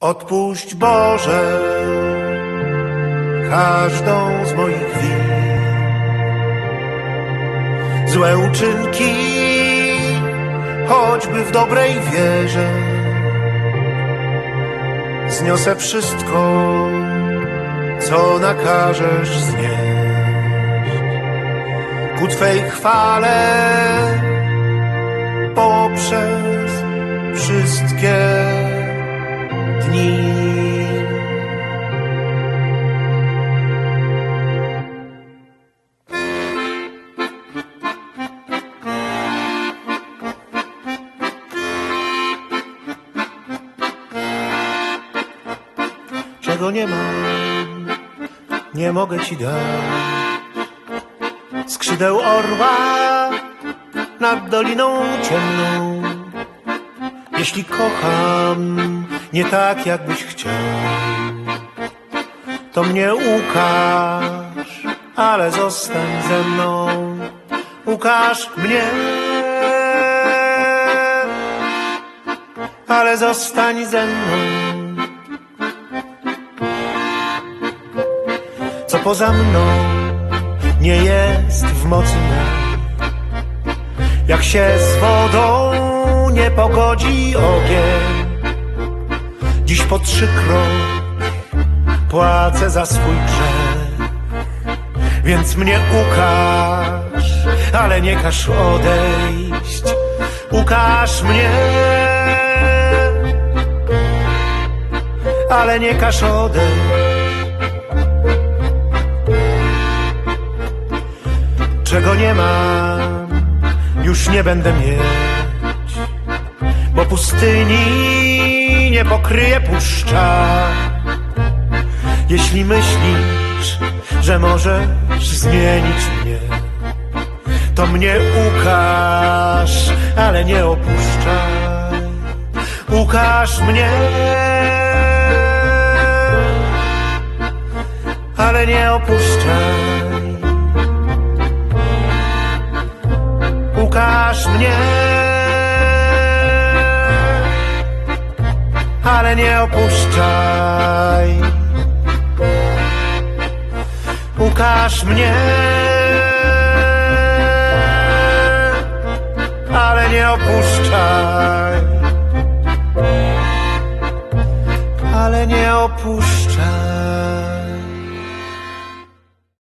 Odpuść Boże każdą z moich win. Złe uczynki, choćby w dobrej wierze. Zniosę wszystko, co nakażesz znieść. Ku Twej chwale poprzez wszystkie Czego nie mam, nie mogę ci dać. Skrzydeł orła nad doliną ciemną. Jeśli kocham nie tak, jakbyś chciał, to mnie ukaż, ale zostań ze mną. Ukaż mnie, ale zostań ze mną. Poza mną nie jest w mocy. Jak się z wodą nie pogodzi ogień Dziś po trzykroć płacę za swój grzech. Więc mnie ukaż, ale nie każ odejść. Ukaż mnie, ale nie każ odejść Czego nie mam, już nie będę mieć, bo pustyni nie pokryje puszcza. Jeśli myślisz, że możesz zmienić mnie, to mnie ukaż, ale nie opuszczaj. Ukaż mnie, ale nie opuszczaj. Ukaż mnie, ale nie opuszczaj. Ukaż mnie, ale nie opuszczaj. Ale nie opuszczaj.